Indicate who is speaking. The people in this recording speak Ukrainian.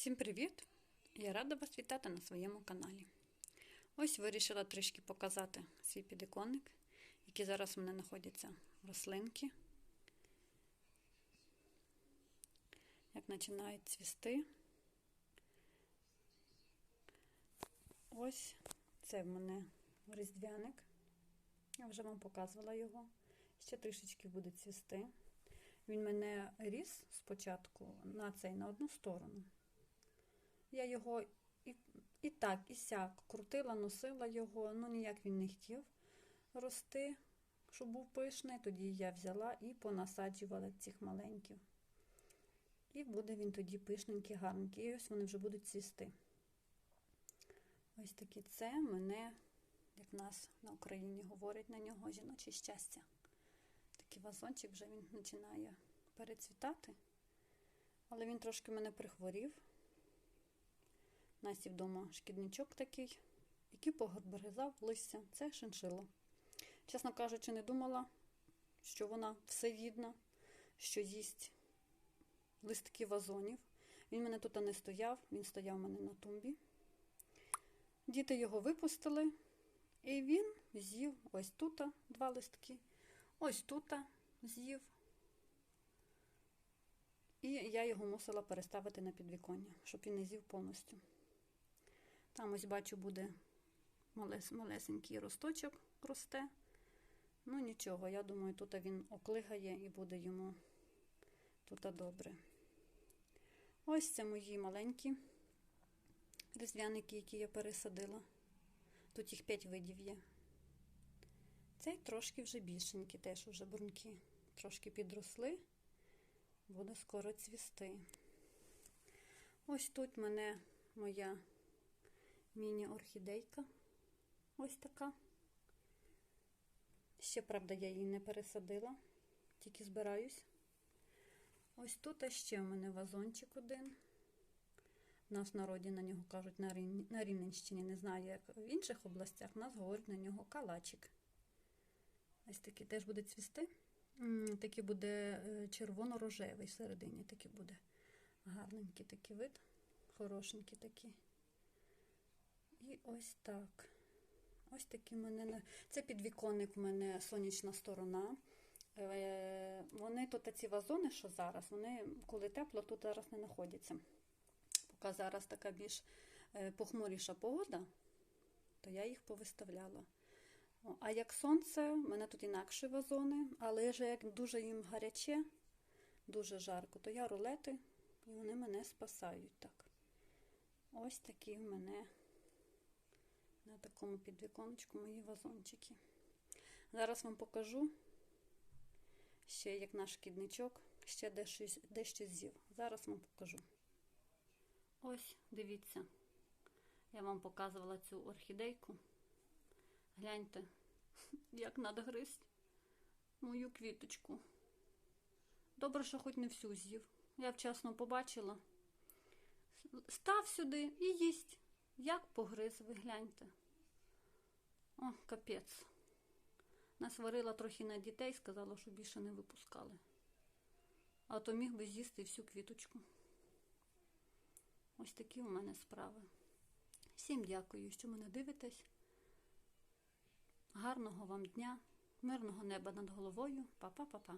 Speaker 1: Всім привіт! Я рада вас вітати на своєму каналі. Ось вирішила трішки показати свій підіконник, який зараз у мене знаходяться рослинки. Як починають цвісти. Ось це в мене різдвяник. Я вже вам показувала його. Ще трішечки буде цвісти. Він мене ріс спочатку на цей на одну сторону. Я його і і так, і сяк крутила, носила його, ну ніяк він не хотів рости, щоб був пишний. Тоді я взяла і понасаджувала цих маленьких. І буде він тоді пишненький, гарненький. І ось вони вже будуть цвісти. Ось такі це мене, як нас на Україні говорять на нього, жіноче щастя. Такий вазончик вже він починає перецвітати. Але він трошки мене прихворів. Насі вдома шкідничок такий, який погризав листя. Це шиншило. Чесно кажучи, не думала, що вона всевідна, що їсть листки вазонів. Він мене тут не стояв, він стояв у мене на тумбі. Діти його випустили, і він з'їв ось тут два листки, ось тут з'їв. І я його мусила переставити на підвіконня, щоб він не з'їв повністю. Там ось бачу, буде малес, малесенький росточок росте. Ну нічого, я думаю, тут він оклигає і буде йому тут добре. Ось це мої маленькі різдвяники, які я пересадила. Тут їх 5 видів є. Цей трошки вже більшенькі, теж вже бруньки. Трошки підросли, буде скоро цвісти. Ось тут мене моя міні-орхідейка. Ось така. Ще, правда, я її не пересадила, тільки збираюсь. Ось тут ще в мене вазончик один. У нас в народі на нього кажуть на Рівненщині, не знаю, як в інших областях, нас говорять на нього калачик. Ось такий теж буде цвісти. Такий буде червоно-рожевий всередині, такий буде гарненький такий вид, хорошенький такий. І ось так. Ось такі мене. Це підвіконник в мене сонячна сторона. Вони тут ці вазони, що зараз, вони, коли тепло, тут зараз не знаходяться. Поки зараз така більш похмуріша погода, то я їх повиставляла. А як сонце, в мене тут інакші вазони, але вже як дуже їм гаряче, дуже жарко, то я рулети, і вони мене спасають так. Ось такі в мене на такому підвіконечку мої вазончики. Зараз вам покажу ще як наш шкідничок, ще дещо, дещо з'їв. Зараз вам покажу. Ось, дивіться, я вам показувала цю орхідейку. Гляньте, як надгризть мою квіточку. Добре, що хоч не всю з'їв. Я вчасно побачила. Став сюди і їсть. Як погриз, ви гляньте. О, капець. Насварила трохи на дітей, сказала, що більше не випускали. А то міг би з'їсти всю квіточку. Ось такі у мене справи. Всім дякую, що мене дивитесь. Гарного вам дня, мирного неба над головою. Па-па-па-па.